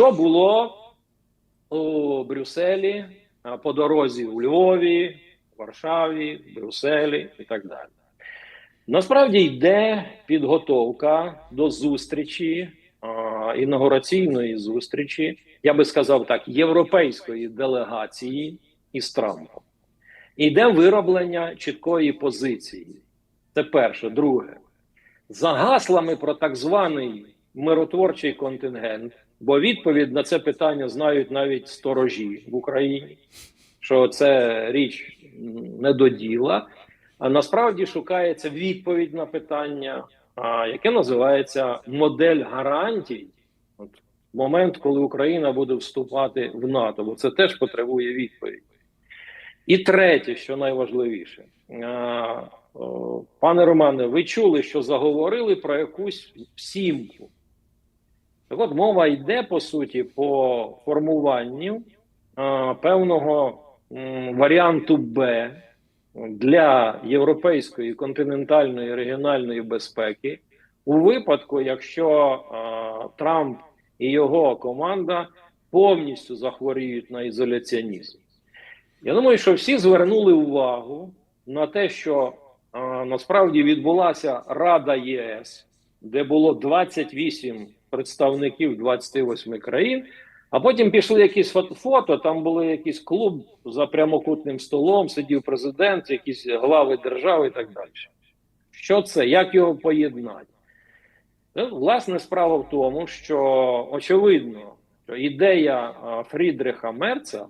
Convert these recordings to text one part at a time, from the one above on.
що було у Брюсселі по дорозі у Львові, Варшаві, Брюсселі і так далі. Насправді йде підготовка до зустрічі, а, інаугураційної зустрічі, я би сказав так, європейської делегації із Трампом. Іде вироблення чіткої позиції. Це перше. Друге, за гаслами про так званий миротворчий контингент, бо відповідь на це питання знають навіть сторожі в Україні, що це річ не до діла. А насправді шукається відповідь на питання, яке називається модель гарантій. От момент, коли Україна буде вступати в НАТО, бо це теж потребує відповіді. І третє, що найважливіше, пане Романе, ви чули, що заговорили про якусь сімку. Так от мова йде по суті по формуванню а, певного м, варіанту Б для європейської континентальної регіональної безпеки у випадку, якщо а, Трамп і його команда повністю захворіють на ізоляціонізм. Я думаю, що всі звернули увагу на те, що а, насправді відбулася Рада ЄС, де було 28 представників 28 країн. А потім пішли якісь фото, там були якийсь клуб за прямокутним столом, сидів президент, якісь глави держави і так далі. Що це? Як його поєднати? Ну, власне, справа в тому, що очевидно, що ідея Фрідриха Мерца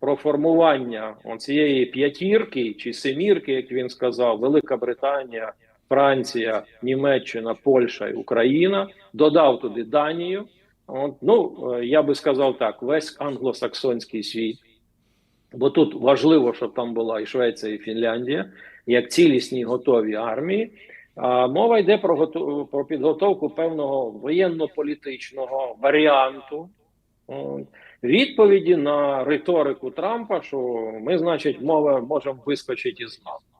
про формування цієї п'ятірки чи семірки, як він сказав, Велика Британія, Франція, Німеччина, Польща і Україна, додав туди Данію. От, ну, е, я би сказав так: весь англосаксонський світ, бо тут важливо, щоб там була і Швеція, і Фінляндія, як цілісні готові армії. А мова йде про готу- про підготовку певного воєнно-політичного варіанту відповіді на риторику Трампа, що ми, значить, мова можемо вискочити із НАТО.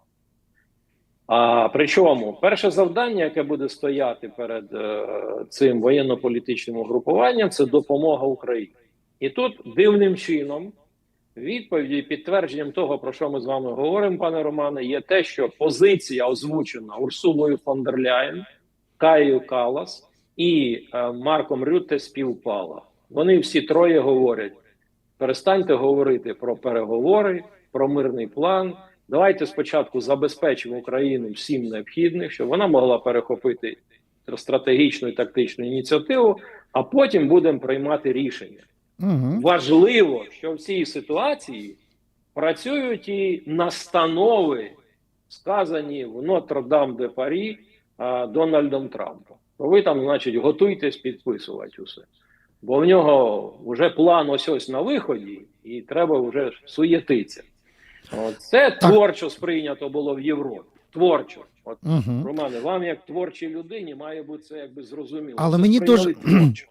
А причому перше завдання, яке буде стояти перед е, цим воєнно-політичним угрупуванням, це допомога Україні. І тут дивним чином відповіді підтвердженням того, про що ми з вами говоримо, пане Романе, є те, що позиція озвучена Урсулою фон дер Ляєн, Каєю Калас і е, Марком Рютте співпала. Вони всі троє говорять: перестаньте говорити про переговори, про мирний план. Давайте спочатку забезпечимо Україну всім необхідним, щоб вона могла перехопити стратегічну і тактичну ініціативу, а потім будемо приймати рішення. Угу. Важливо, що в цій ситуації працюють і настанови, сказані в Нотр-Дам де Парі а, Дональдом Трампом. Ви там, значить, готуйтесь підписувати усе. Бо в нього вже план ось ось на виході, і треба вже суєтися. Це творчо сприйнято було в Європі. Творчо. От, Угу. Романе, вам як творчій людині має бути це якби зрозуміло. Але Це мені дуже- творчо.